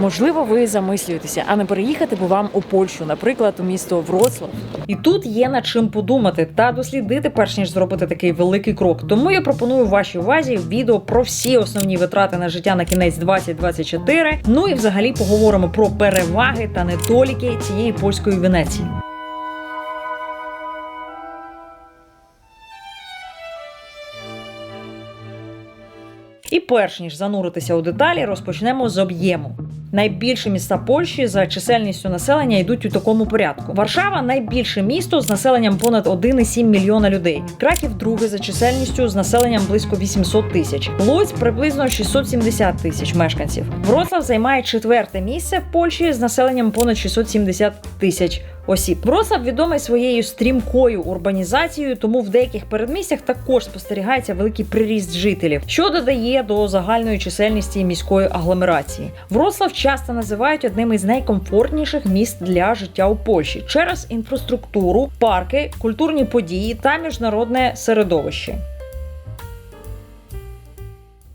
Можливо, ви замислюєтеся, а не переїхати б вам у Польщу, наприклад, у місто Вроцлав. І тут є над чим подумати та дослідити, перш ніж зробити такий великий крок. Тому я пропоную вашій увазі відео про всі основні витрати на життя на кінець 2024. Ну і взагалі поговоримо про переваги та недоліки цієї польської Венеції. І перш ніж зануритися у деталі, розпочнемо з об'єму. Найбільші міста Польщі за чисельністю населення йдуть у такому порядку. Варшава найбільше місто з населенням понад 1,7 мільйона людей. Краків друге за чисельністю з населенням близько 800 тисяч. Луцьк приблизно 670 тисяч мешканців. Вроцлав займає четверте місце в Польщі з населенням понад 670 тисяч. Осіб Вроцлав відомий своєю стрімкою урбанізацією, тому в деяких передмістях також спостерігається великий приріст жителів, що додає до загальної чисельності міської агломерації. Вроцлав часто називають одним із найкомфортніших міст для життя у Польщі через інфраструктуру, парки, культурні події та міжнародне середовище.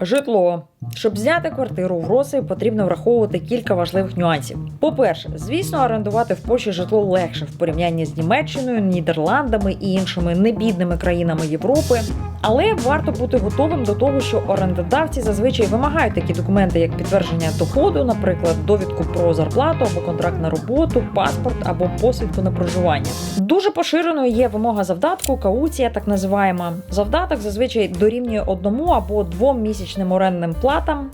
Житло. Щоб зняти квартиру в Вроцлаві, потрібно враховувати кілька важливих нюансів. По-перше, звісно, орендувати в Польщі житло легше в порівнянні з Німеччиною, Нідерландами і іншими небідними країнами Європи. Але варто бути готовим до того, що орендодавці зазвичай вимагають такі документи, як підтвердження доходу, наприклад, довідку про зарплату або контракт на роботу, паспорт або посвідку на проживання. Дуже поширеною є вимога завдатку, кауція, так називаємо. Завдаток зазвичай дорівнює одному або двом місячним орендним платам.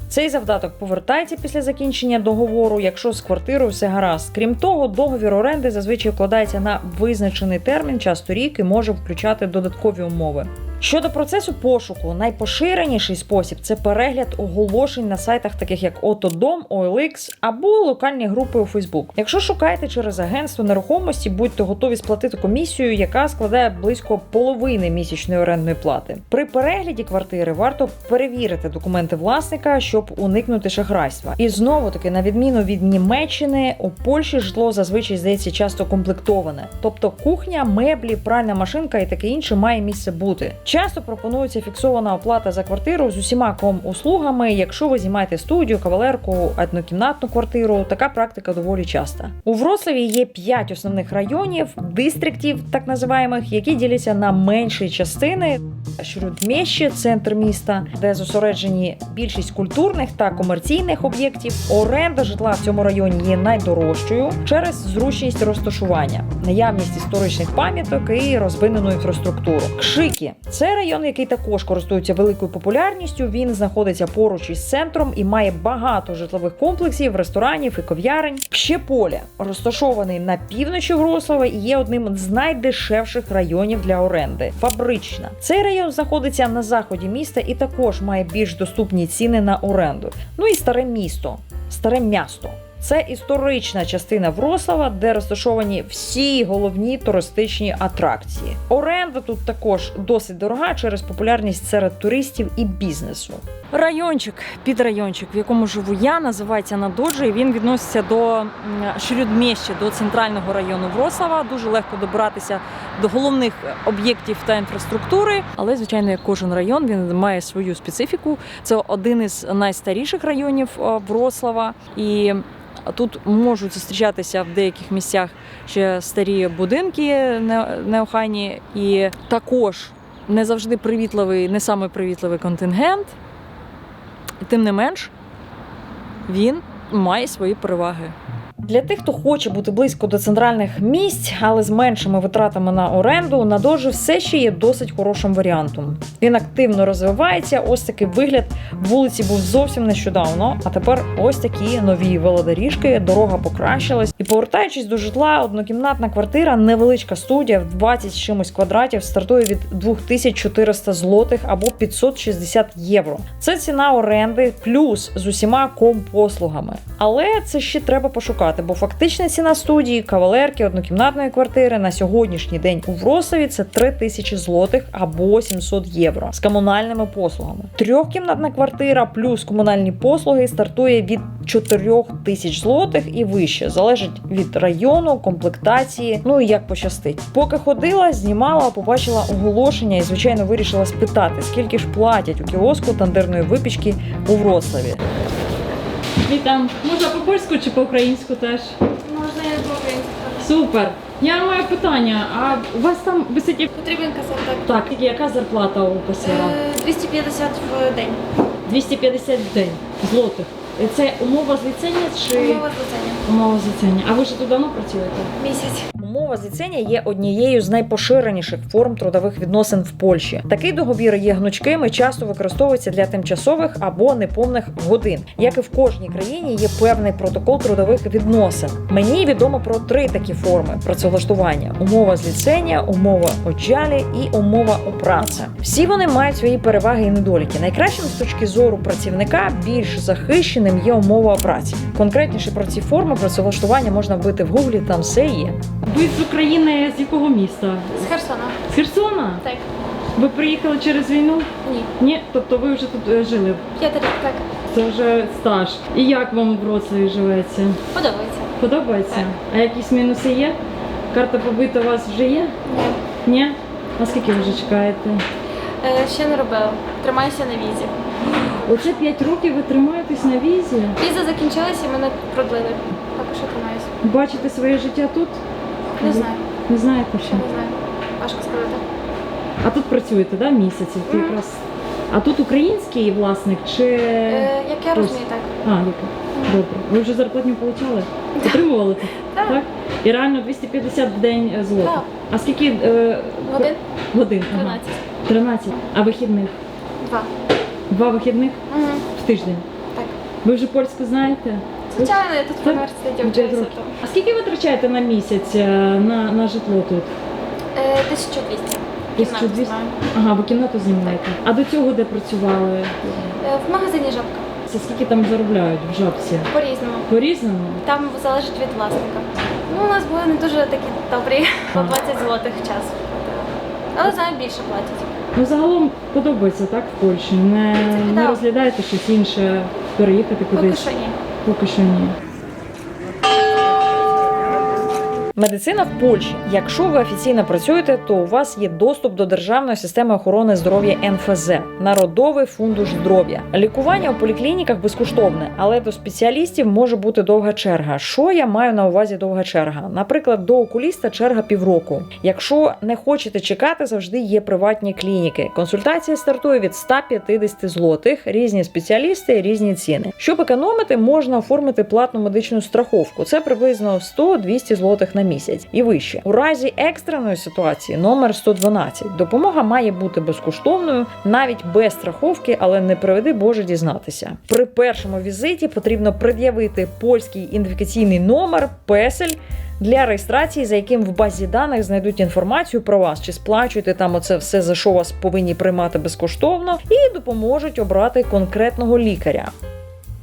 Цей завдаток повертається після закінчення договору, якщо з квартирою все гаразд. Крім того, договір оренди зазвичай вкладається на визначений термін, часто рік і може включати додаткові умови. Щодо процесу пошуку, найпоширеніший спосіб це перегляд оголошень на сайтах, таких як Отодом, OLX або локальні групи у Facebook. Якщо шукаєте через агентство нерухомості, будьте готові сплатити комісію, яка складає близько половини місячної орендної плати. При перегляді квартири варто перевірити документи власника, щоб уникнути шахрайства. І знову таки, на відміну від Німеччини, у Польщі житло зазвичай здається часто комплектоване, тобто кухня, меблі, пральна машинка і таке інше має місце бути. Часто пропонується фіксована оплата за квартиру з усіма ком-услугами. Якщо ви знімаєте студію, кавалерку, однокімнатну квартиру, така практика доволі часта. У Вроцлаві є п'ять основних районів, дистриктів, так називаємих, які діляться на менші частини. Шрудмєще, центр міста, де зосереджені більшість культурних та комерційних об'єктів. Оренда житла в цьому районі є найдорожчою через зручність розташування, наявність історичних пам'яток і розвинену інфраструктуру. Кшики це район, який також користується великою популярністю. Він знаходиться поруч із центром і має багато житлових комплексів, ресторанів і ков'ярень. Пщеполя розташований на півночі Вроцлава і є одним з найдешевших районів для оренди. Фабрична цей район знаходиться на заході міста і також має більш доступні ціни на оренду. Ну і старе місто, старе місто. Це історична частина Врослава, де розташовані всі головні туристичні атракції. Оренда тут також досить дорога через популярність серед туристів і бізнесу. Райончик, підрайончик, в якому живу я, називається Надоджа, і він відноситься до Шрюдмєща, до центрального району Врослава. Дуже легко добиратися до головних об'єктів та інфраструктури. Але, звичайно, як кожен район, він має свою специфіку. Це один із найстаріших районів е, Врослава. І Тут можуть зустрічатися в деяких місцях ще старі будинки не- неохайні, і також не завжди привітливий, не саме привітливий контингент. Тим не менш, він має свої переваги. Для тих, хто хоче бути близько до центральних місць, але з меншими витратами на оренду, надожи все ще є досить хорошим варіантом. Він активно розвивається. Ось такий вигляд вулиці був зовсім нещодавно. А тепер ось такі нові велодоріжки, дорога покращилась. І повертаючись до житла, однокімнатна квартира, невеличка студія в 20 з чимось квадратів стартує від 2400 злотих або 560 євро. Це ціна оренди плюс з усіма компослугами. Але це ще треба пошукати, бо фактична ціна студії, кавалерки, однокімнатної квартири на сьогоднішній день у Вросові це 3000 злотих або 700 євро з комунальними послугами. Трьохкімнатна квартира плюс комунальні послуги стартує від 4000 злотих і вище, залежить від району, комплектації, ну і як пощастить. Поки ходила, знімала, побачила оголошення і, звичайно, вирішила спитати, скільки ж платять у кіоску тандирної випічки у Вроцлаві. Вітам. Можна по польську чи по українську теж? Можна я по-українську. Супер. Я маю питання. А у вас там висить Потрібен казав так, яка зарплата у посіла? так. 250 в день. 250 в день злотих. Це умова зліцення чи Умова злицення. умова зліцення? А ви ж тут давно працюєте? Місяць. Умова зліцення є однією з найпоширеніших форм трудових відносин в Польщі. Такий договір є гнучким і часто використовується для тимчасових або неповних годин. Як і в кожній країні є певний протокол трудових відносин. Мені відомо про три такі форми працевлаштування: умова зліцення, умова оджалі і умова о праці. Всі вони мають свої переваги і недоліки. Найкращим з точки зору працівника більш захищеним є умова праці. Конкретніше про ці форми працевлаштування можна вбити в гуглі, там все є. Ви з України з якого міста? З Херсона. З Херсона? Так. Ви приїхали через війну? Ні. Ні, тобто ви вже тут е, жили. П'ятий рік, так. Це вже стаж. І як вам в Вроцлаві живеться? Подобається. Подобається? Так. А якісь мінуси є? Карта побита у вас вже є? Ні. Ні? А скільки ви вже чекаєте? Е, ще не робила. Тримаюся на візі. Оце 5 років ви тримаєтесь на візі. Віза закінчилася і мене продлили. Що тримаюся. Бачите своє життя тут? Не знаю. Не знаєте Ще не знаю. Важко сказати. А тут працюєте, да, місяці? Ти якраз. А тут український власник чи. Е, як я розумію, так. А, яка? Добре. Ви вже зарплатню отримали? Отримували? Так. Так? І реально 250 в день злотих. Так. А скільки е, Годин? годин? Ага. 12. 13. А вихідних? Два. Два вихідних Угу. в тиждень. Так. Ви вже польську знаєте? Звичайно, я тут в університеті вчуся. то. А скільки ви витрачаєте на місяць е, на, на житло тут? Е, 1200. 1200? Кімнату. Ага, ви кімнату знімаєте. А до цього де працювали? Е, в магазині жабка. Це скільки там заробляють в жабці? По-різному. По-різному? Там залежить від власника. Ну, у нас були не дуже такі добрі, по 20 злотих в час. Але знаю, більше платять. Ну, загалом подобається так в Польщі. Не, не да. розглядаєте щось інше, переїхати Поки кудись? що ні. Поки що ні. Медицина в Польщі. Якщо ви офіційно працюєте, то у вас є доступ до державної системи охорони здоров'я НФЗ Народовий фундуш здоров'я. Лікування у поліклініках безкоштовне, але до спеціалістів може бути довга черга. Що я маю на увазі довга черга? Наприклад, до окуліста черга півроку. Якщо не хочете чекати, завжди є приватні клініки. Консультація стартує від 150 злотих, різні спеціалісти, різні ціни. Щоб економити, можна оформити платну медичну страховку. Це приблизно 100-200 злотих на місяць і вище. У разі екстреної ситуації номер 112. Допомога має бути безкоштовною, навіть без страховки, але не приведи Боже дізнатися. При першому візиті потрібно пред'явити польський ідентифікаційний номер, песель. Для реєстрації, за яким в базі даних знайдуть інформацію про вас, чи сплачуєте там оце все, за що вас повинні приймати безкоштовно, і допоможуть обрати конкретного лікаря.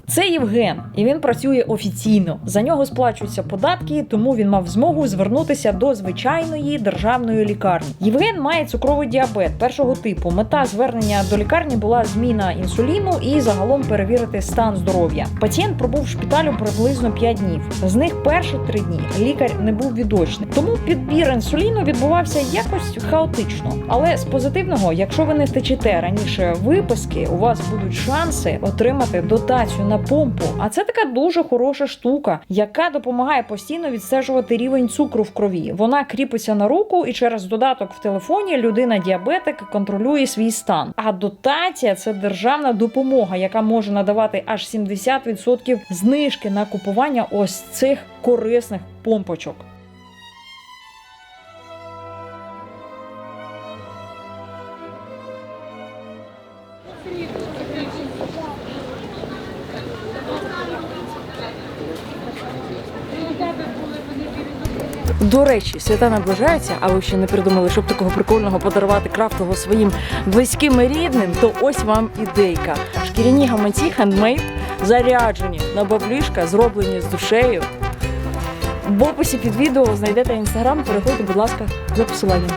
Це Євген, і він працює офіційно. За нього сплачуються податки, тому він мав змогу звернутися до звичайної державної лікарні. Євген має цукровий діабет першого типу. Мета звернення до лікарні була зміна інсуліну і загалом перевірити стан здоров'я. Пацієнт пробув в шпиталю приблизно 5 днів. З них перші три дні лікар не був відочний. Тому підбір інсуліну відбувався якось хаотично. Але з позитивного, якщо ви не втечете раніше виписки, у вас будуть шанси отримати дотацію на помпу. А це така дуже хороша штука, яка допомагає постійно відстежувати рівень цукру в крові. Вона кріпиться на руку, і через додаток в телефоні людина діабетик контролює свій стан. А дотація це державна допомога, яка може надавати аж 70% знижки на купування ось цих корисних помпочок. До речі, свята наближаються, а ви ще не придумали, щоб такого прикольного подарувати крафтово своїм близьким і рідним, то ось вам ідейка. Шкіряні гаманці хендмейд заряджені на баблішка, зроблені з душею. В описі під відео знайдете інстаграм, переходьте, будь ласка, за посиланням.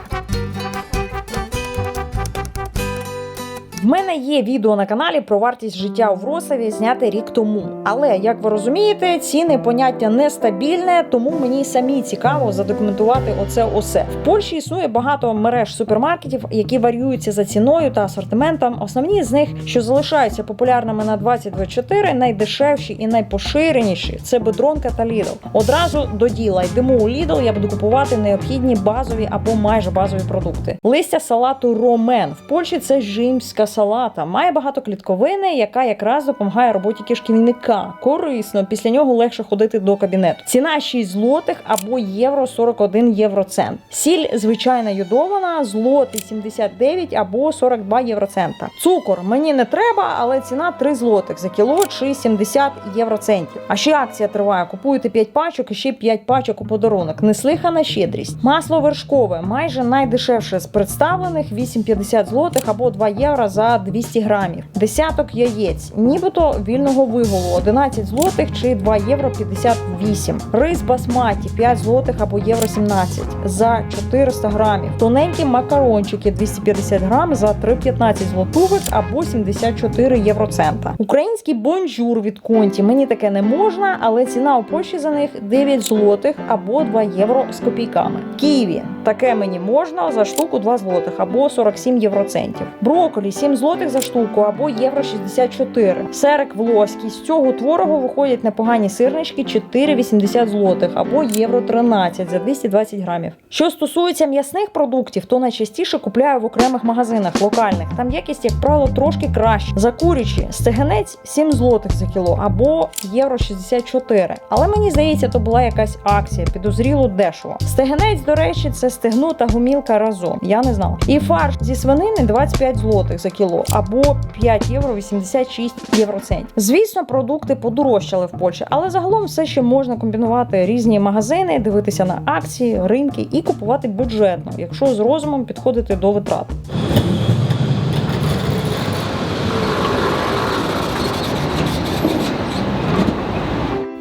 В мене є відео на каналі про вартість життя у Вроцлаві зняте рік тому. Але як ви розумієте, ціни поняття нестабільне, тому мені самі цікаво задокументувати оце усе. В Польщі існує багато мереж супермаркетів, які варіюються за ціною та асортиментом. Основні з них, що залишаються популярними на 2024, найдешевші і найпоширеніші це Бедронка та Lidl. Одразу до діла йдемо у Lidl, я буду купувати необхідні базові або майже базові продукти. Листя салату Ромен в Польщі це жимська салата. Має багато клітковини, яка якраз допомагає роботі кишківника. Корисно, після нього легше ходити до кабінету. Ціна 6 злотих або євро 41 євроцент. Сіль звичайна йодована, злоти 79 або 42 євроцента. Цукор мені не треба, але ціна 3 злотих за кіло чи 70 євроцентів. А ще акція триває. Купуєте 5 пачок і ще 5 пачок у подарунок. Неслихана щедрість. Масло вершкове майже найдешевше з представлених 8,50 злотих або 2 євро за 200 грамів. Десяток яєць, нібито вільного виголу 11 злотих чи 2 євро 58. Рис басматі 5 злотих або євро 17 за 400 грамів. Тоненькі макарончики 250 грам за 3,15 злотувих або 74 євроцента. Український бонжур від конті мені таке не можна, але ціна у Польщі за них 9 злотих або 2 євро з копійками. Ківі таке мені можна за штуку 2 злотих або 47 євроцентів. Брокколі 7 злотих за штуку або євро 64. Серик волоський з цього творогу виходять непогані сирнички 4,80 злотих або євро 13 за 220 грамів. Що стосується м'ясних продуктів, то найчастіше купляю в окремих магазинах локальних. Там якість, як правило, трошки краще. За курячі стегенець 7 злотих за кіло або євро 64. Але мені здається, то була якась акція, підозріло дешево. Стегенець, до речі, це стегно та гумілка разом. Я не знала. І фарш зі свинини 25 злотих за кіло або 5 євро 86 євроцентів. Звісно, продукти подорожчали в Польщі, але загалом все ще можна комбінувати різні магазини, дивитися на акції, ринки і купувати бюджетно, якщо з розумом підходити до витрат.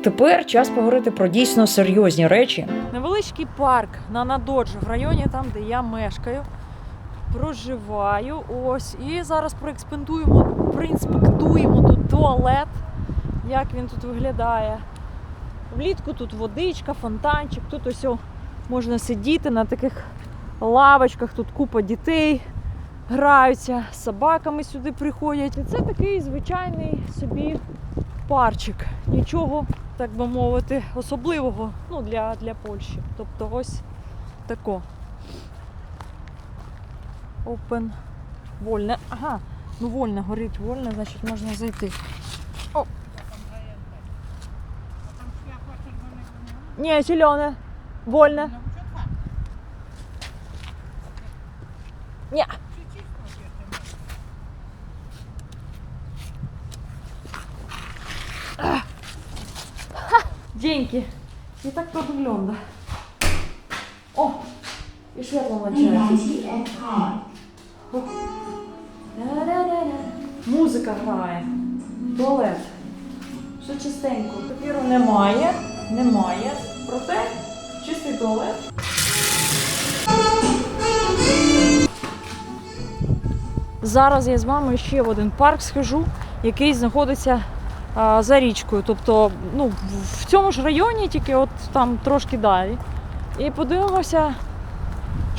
Тепер час поговорити про дійсно серйозні речі. Невеличкий парк на Надоджі, в районі там, де я мешкаю. Проживаю. Ось. І зараз проінспектуємо тут туалет, як він тут виглядає. Влітку тут водичка, фонтанчик, тут ось можна сидіти на таких лавочках, тут купа дітей граються, собаками сюди приходять. І це такий звичайний собі парчик. Нічого, так би мовити, особливого ну, для, для Польщі. Тобто ось тако. Open. Вольне. Ага, ну вольне горить, вольне, значить можна зайти. О. Ні, зелене. Вольне. Ні. I tak to wygląda. O! I światło na drzewie. Музика грає. Туалет. Все чистенько. Папіру немає. Немає. Проте чистий туалет. Зараз я з вами ще в один парк схожу, який знаходиться а, за річкою. Тобто, ну, в цьому ж районі, тільки от там трошки далі. І подивимося,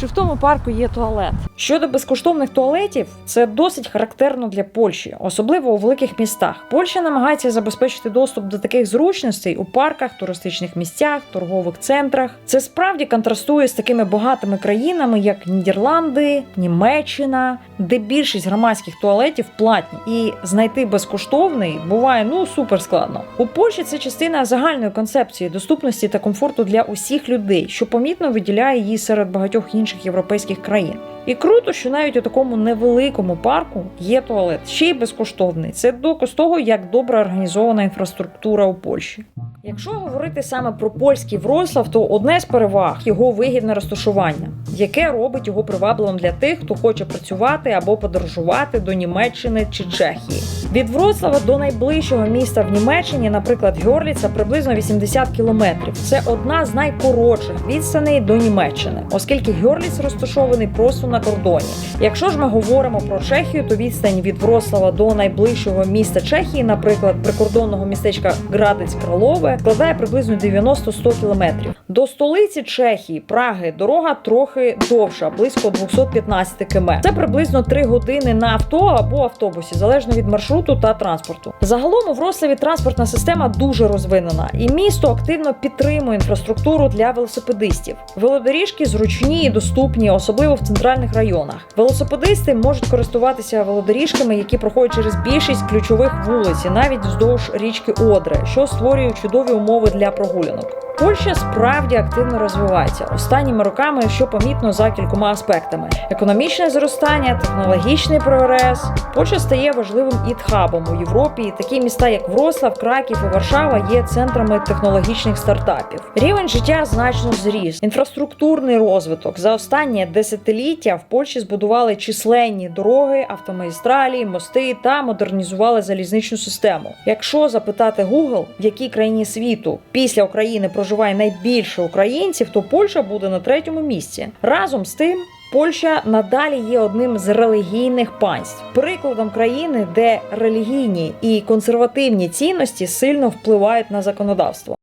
чи в тому парку є туалет. Щодо безкоштовних туалетів, це досить характерно для Польщі, особливо у великих містах. Польща намагається забезпечити доступ до таких зручностей у парках, туристичних місцях, торгових центрах. Це справді контрастує з такими багатими країнами, як Нідерланди, Німеччина, де більшість громадських туалетів платні, і знайти безкоштовний буває ну супер складно. У Польщі це частина загальної концепції доступності та комфорту для усіх людей, що помітно виділяє її серед багатьох інших європейських країн. І круто, що навіть у такому невеликому парку є туалет, ще й безкоштовний. Це доказ того, як добре організована інфраструктура у Польщі. Якщо говорити саме про польський Вроцлав, то одне з переваг його вигідне розташування, яке робить його привабливим для тих, хто хоче працювати або подорожувати до Німеччини чи Чехії. Від Вроцлава до найближчого міста в Німеччині, наприклад, Гьорліца, приблизно 80 кілометрів. Це одна з найкоротших відстаней до Німеччини, оскільки Гьорліц розташований просто на кордоні. Якщо ж ми говоримо про Чехію, то відстань від Вроцлава до найближчого міста Чехії, наприклад, прикордонного містечка Градець Кралове, складає приблизно 90-100 кілометрів. До столиці Чехії, Праги, дорога трохи довша, близько 215 км. Це приблизно 3 години на авто або автобусі, залежно від маршруту та транспорту. Загалом у Вроцлаві транспортна система дуже розвинена, і місто активно підтримує інфраструктуру для велосипедистів. Велодоріжки зручні і доступні, особливо в центральних районах. Велосипедисти можуть користуватися велодоріжками, які проходять через більшість ключових вулиць, і навіть вздовж річки Одре, що створює чудові умови для прогулянок. Польща справді активно розвивається останніми роками, що помітно за кількома аспектами: економічне зростання, технологічний прогрес. Польща стає важливим ідхабом у Європі. і Такі міста, як Вроцлав, Краків і Варшава, є центрами технологічних стартапів. Рівень життя значно зріс. Інфраструктурний розвиток за останні десятиліття в Польщі збудували численні дороги, автомагістралі, мости та модернізували залізничну систему. Якщо запитати Google, в якій країні світу після України проживає найбільше українців, то Польща буде на третьому місці. Разом з тим. Польща надалі є одним з релігійних панств, прикладом країни, де релігійні і консервативні цінності сильно впливають на законодавство.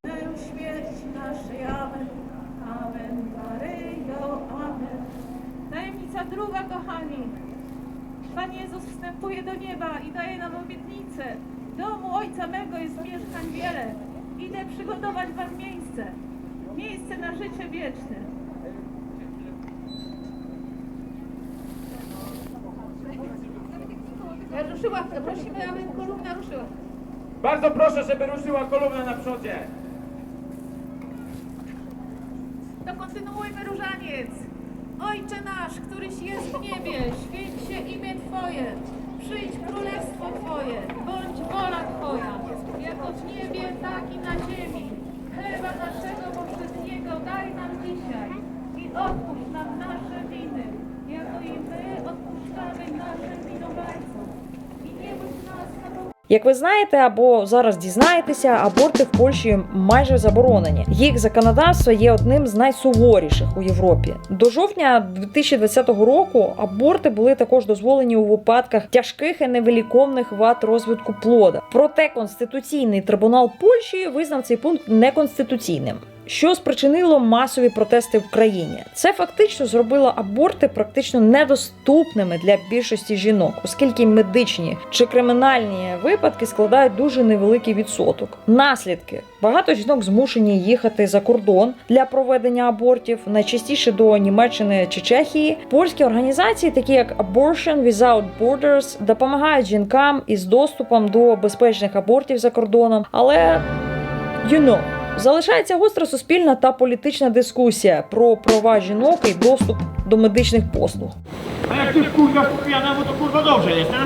Tajemnica druga, kochani. Pan Jezus wstępuje do nieba i daje nam obietnicę. Domu Ojca mego jest mieszkań wiele. Idę przygotować wam miejsce. Miejsce na życie wieczne. Ruszyła, prosimy, aby kolumna ruszyła. Bardzo proszę, żeby ruszyła kolumna na przodzie. To kontynuujmy różaniec. Ojcze nasz, któryś jest w niebie, święć się imię Twoje. Przyjdź królestwo Twoje, bądź wola Twoja, jako w niebie, tak i na ziemi. Chleba naszego poprzedniego daj nam dzisiaj i odpuść nam nasze Як ви знаєте, або зараз дізнаєтеся, аборти в Польщі майже заборонені. Їх законодавство є одним з найсуворіших у Європі. До жовтня 2020 року аборти були також дозволені у випадках тяжких і невиліковних вад розвитку плода. Проте конституційний трибунал Польщі визнав цей пункт неконституційним. Що спричинило масові протести в країні? Це фактично зробило аборти практично недоступними для більшості жінок, оскільки медичні чи кримінальні випадки складають дуже невеликий відсоток. Наслідки багато жінок змушені їхати за кордон для проведення абортів, найчастіше до Німеччини чи Чехії. Польські організації, такі як Abortion Without Borders, допомагають жінкам із доступом до безпечних абортів за кордоном, але you know, Залишається гостра суспільна та політична дискусія про права жінок і доступ до медичних послуг. Jak ty kurwa pijana, bo to kurwa dobrze jest, nie?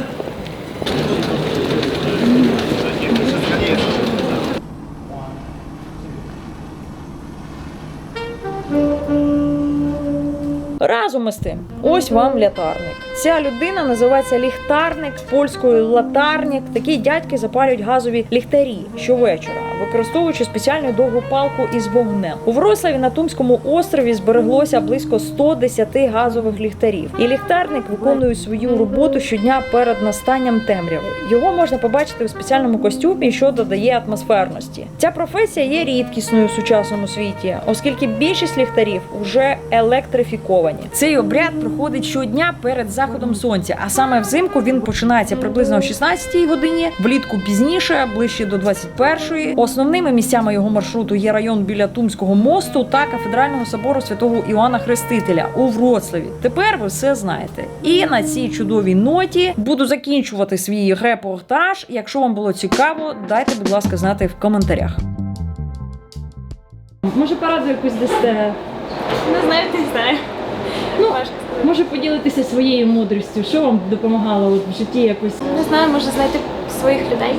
Разом із тим, ось вам лятарник. Ця людина називається ліхтарник польською латарник. Такі дядьки запалюють газові ліхтарі щовечора, використовуючи спеціальну довгу палку із вогнем. У Вроцлаві на Тумському острові збереглося близько 110 газових ліхтарів. І ліхтарник виконує свою роботу щодня перед настанням темряви. Його можна побачити в спеціальному костюмі, що додає атмосферності. Ця професія є рідкісною у сучасному світі, оскільки більшість ліхтарів вже електрифіковані. Цей обряд проходить щодня перед заходом сонця, а саме взимку він починається приблизно о 16-й годині, влітку пізніше, ближче до 21-ї. Основними місцями його маршруту є район біля Тумського мосту та кафедрального собору святого Іоанна Хрестителя у Вроцлаві. Тепер ви все знаєте. І на цій чудовій ноті буду закінчувати свій репортаж. Якщо вам було цікаво, дайте, будь ласка, знати в коментарях. Може пораду якусь дасте? Не знаю, не знаю. Ну. Може поділитися своєю мудрістю, що вам допомагало от в житті якось? Не знаю, може знайти своїх людей.